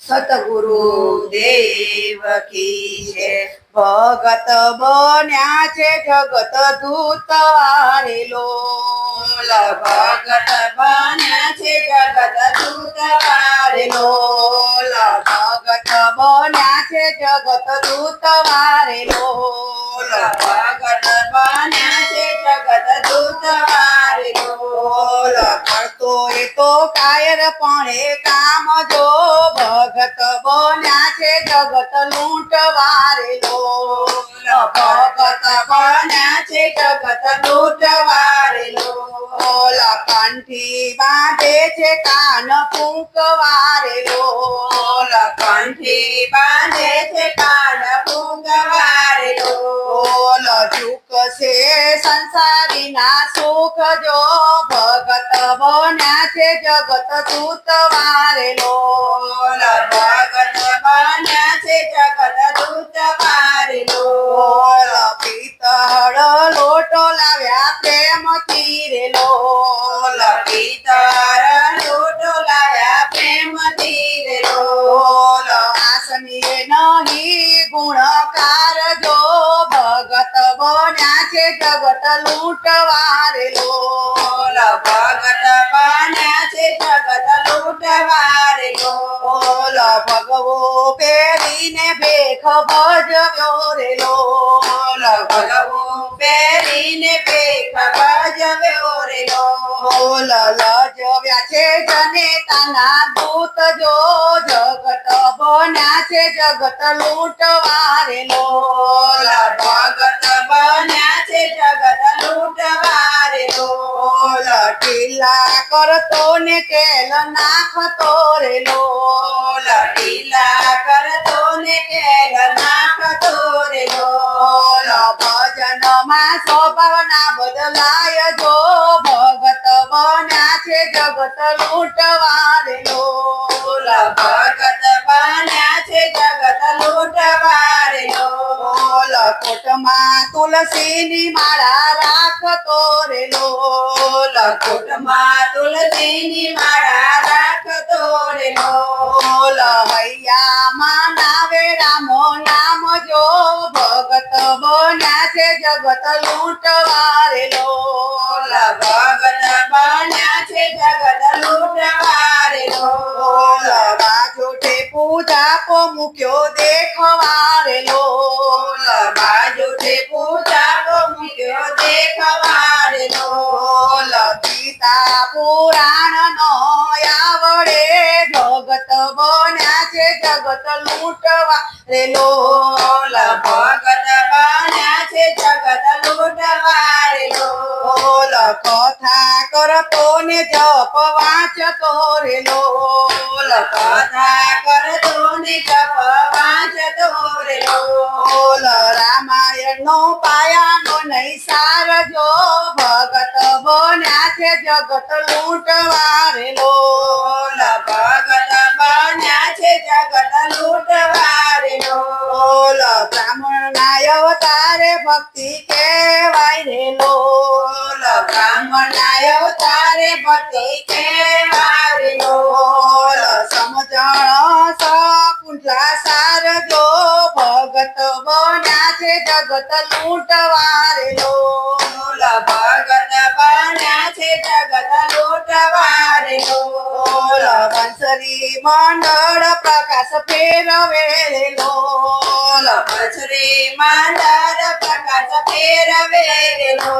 સતગુરુ દેવ કી છે. ભગત બન્યા છે જગત દૂત વારેલો. ભગત બન્યા છે જગત દૂત વારેલો. ભગત બન્યા છે જગત દૂત વારેલો. ભગત બન્યા છે જગત વારેલો કરતો એ તો કાયર પણ કામ જો, ભગત બન્યા છે જગત લૂંટ વારેલો ભગત બન્યા છે જગત લૂંટ વારેલો કંઠી બાંધે છે કાન ફૂંક વારેલો સંસારીના સુખ જો ભગત બન્યા છે જગત દૂત વારેલો. ભગત બન્યા છે જગત દૂત વારેલો. પિતળ લોટો લાવ્યા પ્રેમથી રેલો. છે જગત લૂંટ વારેલો ભગત બન્યા છે જગત લૂંટ વારેલો ભગવો પહેરીને ભેખ ભજવ્યો રેલો. ભગવો પહેરીને ભેખ ભજવ્યો રેલો લજવ્યા છે જનેતાના દૂત જો. જગત બન્યા છે જગત લૂંટ વારેલો ભગત બન્યા છે જગત લૂંટ વારેલો ઢીલા કરતો ને તેલ નાખતો રેલો ઢીલા કરતો ને તેલ નાખતો રેલો ભજનમાં સ્વભાવના બદલાય જો ભગત બન્યા છે જગત લૂંટ વારેલો ભગત બન્યા છે જગત લૂંટ વારેલો કોટમાં તુલસીની માળા રાખતો રેલો. કોટમાં તુલસીની માળા રાખતો હૈયામાં નાવે રામો છે જગત લૂંટ વારેલો ભગત છે જગત લૂંટ બાજોટે પૂજા કો મૂક્યો દેખવારેલો. બાજોટે પૂજા મૂક્યો દેખવારેલો. ગીતા આવડે જગત બન્યા છે જગત લૂંટવા. રેલો ભગત બન્યા છે જગત લૂંટવા. રેલો કથા કરતો ને જપ વાંચતો. રેલો કથા કરતો ને જપ વાંચતો. રેલો રામાયણ નો પાયાનો નહીં સાર જો. ભગત બન્યા છે જગત લૂંટવા. રેલો ભગત ભક્તિ કેવાય રેલો બ્રાહ્મણ ના તારે ભક્તિ કેવાય રેલો સમજણ સકુંટલા સાર જો ભગત બન્યા છે જગત લૂંટવા ભગત બંસરી મંડળ પ્રકાશ ફેરવે રેલો બંસરી મંડળ પ્રકાશ ફેરવે રેલો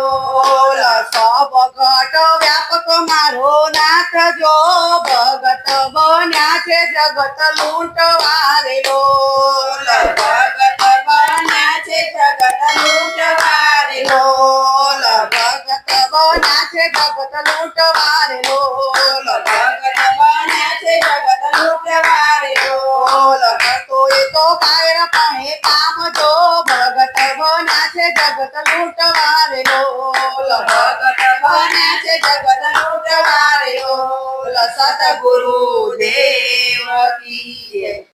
સબ ઘટ વ્યાપક મારો નાથ જો ભગત બન્યા છે જગત લૂંટવા રેલો ભગત બન્યા છે જગત લૂંટવા રેલો ભગત બન્યા છે જગત લૂંટવા ભગત જગત લૂંટવા રેલો ભગત બન્યા છે જગત લૂંટવા રેલો સતગુરુ દેવ કી.